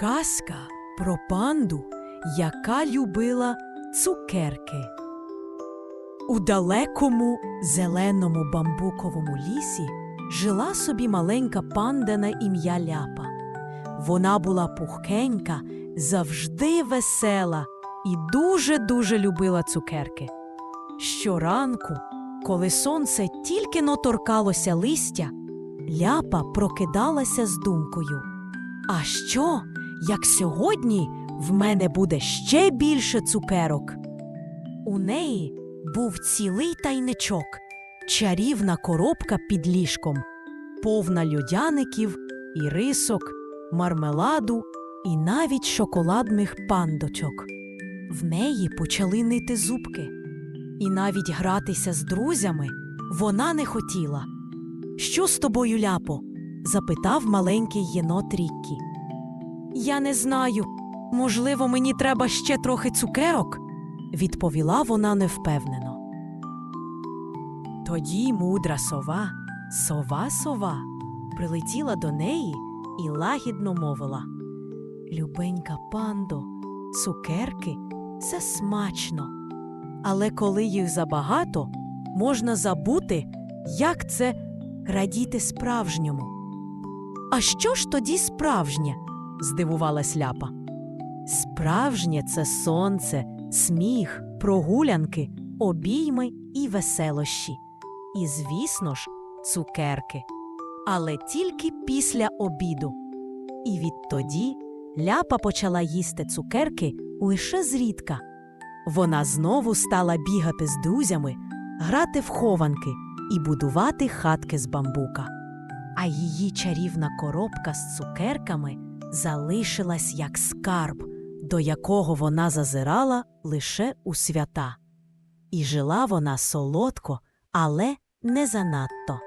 Казка про панду, яка любила цукерки. У далекому зеленому бамбуковому лісі жила собі маленька панда на ім'я Ляпа. Вона була пухкенька, завжди весела і дуже-дуже любила цукерки. Щоранку, коли сонце тільки но торкалося листя, ляпа прокидалася з думкою. А що, як сьогодні в мене буде ще більше цукерок? У неї був цілий тайничок, чарівна коробка під ліжком, повна льодяників, і рисок, мармеладу і навіть шоколадних пандочок. В неї почали нити зубки, і навіть гратися з друзями вона не хотіла. Що з тобою, ляпо? запитав маленький єнот Ріккі. Я не знаю. Можливо, мені треба ще трохи цукерок, відповіла вона невпевнено. Тоді мудра сова, сова сова, прилетіла до неї і лагідно мовила Любенька пандо, цукерки це смачно. Але коли їх забагато, можна забути, як це радіти справжньому. А що ж тоді справжнє? Здивувалась ляпа. Справжнє це сонце, сміх, прогулянки, обійми і веселощі. І, звісно ж, цукерки. Але тільки після обіду. І відтоді ляпа почала їсти цукерки лише зрідка. Вона знову стала бігати з друзями, грати в хованки і будувати хатки з бамбука. А її чарівна коробка з цукерками залишилась як скарб, до якого вона зазирала лише у свята. І жила вона солодко, але не занадто.